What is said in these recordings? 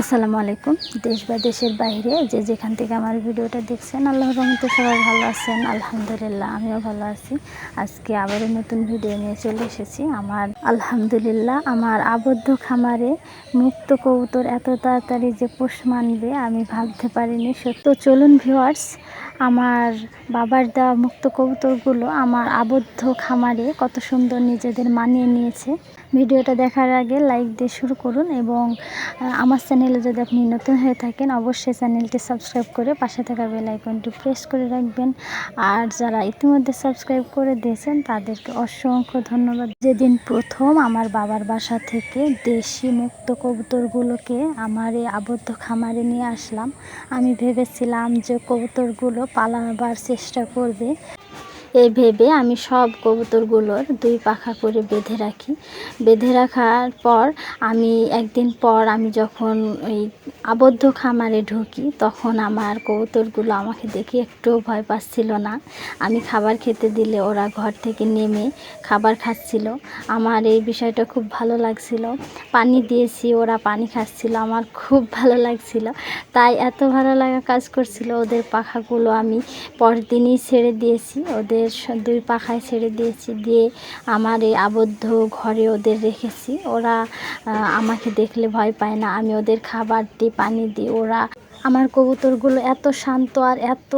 আসসালামু আলাইকুম। দেশ বা দেশের বাইরে যে যেখান থেকে আমার ভিডিওটা দেখছেন আল্লাহর রহমতে সবাই ভালো আছেন, আলহামদুলিল্লাহ, আমিও ভালো আছি। আজকে আবারও নতুন ভিডিও নিয়ে চলে এসেছি। আমার আলহামদুলিল্লাহ, আমার আবদ্ধ খামারে মুক্ত কবুতর এত তাড়াতাড়ি যে পোষ মানবে, আমি ভাবতে পারিনি। সত্য, চলুন ভিওয়ার্স আমার বাবার দেওয়া মুক্ত কবুতরগুলো আমার আবদ্ধ খামারে কত সুন্দর নিজেদের মানিয়ে নিয়েছে। ভিডিওটা দেখার আগে লাইক দিয়ে শুরু করুন এবং আমার চ্যানেলে যদি আপনি নতুন হয়ে থাকেন, অবশ্যই চ্যানেলটি সাবস্ক্রাইব করে পাশে থাকা বেল আইকনটি প্রেস করে রাখবেন। আর যারা ইতিমধ্যে সাবস্ক্রাইব করে দিয়েছেন, তাদেরকে অসংখ্য ধন্যবাদ। যেদিন প্রথম আমার বাবার বাসা থেকে দেশি মুক্ত কবুতরগুলোকে আমার এই আবদ্ধ খামারে নিয়ে আসলাম, আমি ভেবেছিলাম যে কবুতরগুলো পালাবার চেষ্টা করবে। এই ভেবে আমি সব কবুতরগুলোর দুই পাখা করে বেঁধে রাখি। বেঁধে রাখার পর আমি একদিন পর আমি যখন ওই আবদ্ধ খামারে ঢুকি, তখন আমার কবুতরগুলো আমাকে দেখে একটুও ভয় পাচ্ছিল না। আমি খাবার খেতে দিলে ওরা ঘর থেকে নেমে খাবার খাচ্ছিল। আমার এই বিষয়টা খুব ভালো লাগছিল। পানি দিয়েছি, ওরা পানি খাচ্ছিল, আমার খুব ভালো লাগছিল। তাই এত ভালো লাগা কাজ করছিল, ওদের পাখাগুলো আমি পরদিনই ছেড়ে দিয়েছি। ওদের দুই পাখায় ছেড়ে দিয়েছি, দিয়ে আমার এই আবদ্ধ ঘরে ওদের রেখেছি। ওরা আমাকে দেখলে ভয় পায় না, আমি ওদের খাবার দিই পানি দিই ওরা আমার কবুতরগুলো এত শান্ত আর এত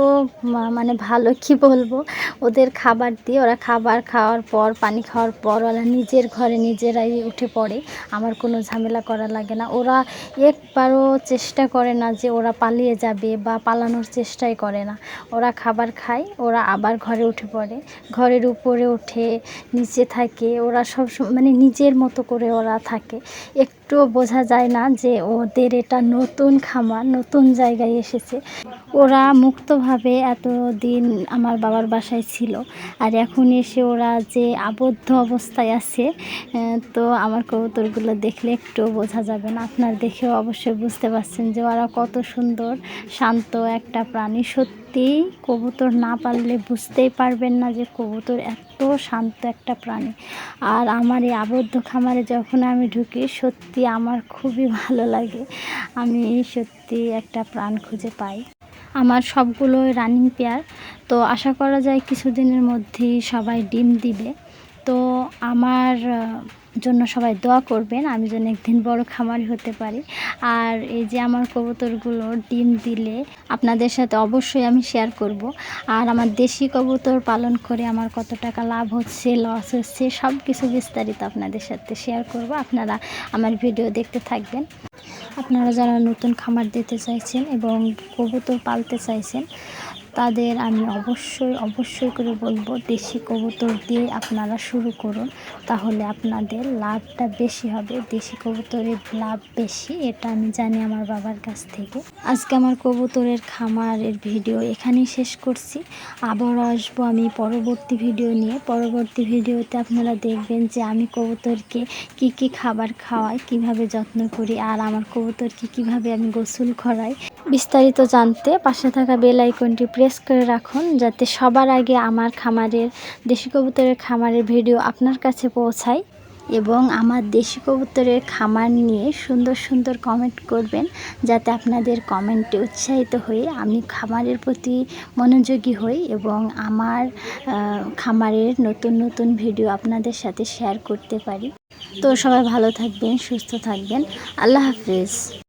মানে ভালো, কি বলব? ওদের খাবার দিয়ে ওরা খাবার খাওয়ার পর, পানি খাওয়ার পর ওরা নিজের ঘরে নিজেরাই উঠে পড়ে। আমার কোনো ঝামেলা করা লাগে না। ওরা একবারও চেষ্টা করে না যে ওরা পালিয়ে যাবে বা পালানোর চেষ্টাই করে না। ওরা খাবার খায়, ওরা আবার ঘরে উঠে পড়ে। ঘরের উপরে ওঠে নিচে থাকে। ওরা সব মানে নিজের মতো করে ওরা থাকে। একটুও বোঝা যায় না যে ওদের এটা নতুন খামার, নতুন জায়গায় এসেছে। ওরা মুক্তভাবে এতদিন আমার বাবার বাসায় ছিল আর এখন এসে ওরা যে আবদ্ধ অবস্থায় আছে তো আমার কবুতরগুলো দেখলে একটুও বোঝা যাবে না। আপনার দেখেও অবশ্যই বুঝতে পারছেন যে ওরা কত সুন্দর, শান্ত একটা প্রাণী। সত্যি কবুতর না পারলে বুঝতেই পারবেন না যে কবুতর এত শান্ত একটা প্রাণী। আর আমার এই আবদ্ধ খামারে যখন আমি ঢুকি, সত্যি আমার খুবই ভালো লাগে। আমি সত্যি একটা প্রাণ খুঁজে পাই। আমার সবগুলো রানিং পেয়ার। তো আশা করা যায় কিছুদিনের মধ্যেই সবাই ডিম দিবে। তো আমার জন্য সবাই দোয়া করবেন, আমি যেন একদিন বড় খামারি হতে পারি। আর এই যে আমার কবুতরগুলো ডিম দিলে আপনাদের সাথে অবশ্যই আমি শেয়ার করব। আর আমার দেশি কবুতর পালন করে আমার কত টাকা লাভ হচ্ছে লস হচ্ছে সব কিছু বিস্তারিত আপনাদের সাথে শেয়ার করব। আপনারা আমার ভিডিও দেখতে থাকবেন। আপনারা যারা নতুন খামার দিতে চাইছেন এবং কবুতর পালতে চাইছেন তাদের আমি অবশ্যই অবশ্যই করে বলব, দেশি কবুতর দিয়ে আপনারা শুরু করুন। তাহলে আপনাদের লাভটা বেশি হবে, দেশি কবুতরের লাভ বেশি, এটা আমি জানি আমার বাবার কাছ থেকে। আজকে আমার কবুতরের খামারের ভিডিও এখানেই শেষ করছি। আবার আসব আমি পরবর্তী ভিডিও নিয়ে। পরবর্তী ভিডিওতে আপনারা দেখবেন যে আমি কবুতরকে কি কি খাবার খাওয়াই, কীভাবে যত্ন করি, আর আমার কবুতরকে কীভাবে আমি গোসল করাই। বিস্তারিত জানতে পাশে থাকা বেল আইকনটি প্রেস করে রাখুন যাতে সবার আগে আমার খামারের দেশি কবুতরের খামারের ভিডিও আপনার কাছে পৌঁছায় এবং আমার দেশি কবুতরের খামার নিয়ে সুন্দর সুন্দর কমেন্ট করবেন যাতে আপনাদের কমেন্টে উৎসাহিত হয়ে আমি খামারের প্রতি মনোযোগী হই এবং আমার খামারের নতুন নতুন ভিডিও আপনাদের সাথে শেয়ার করতে পারি। তো সবাই ভালো থাকবেন, সুস্থ থাকবেন। আল্লাহ হাফিজ।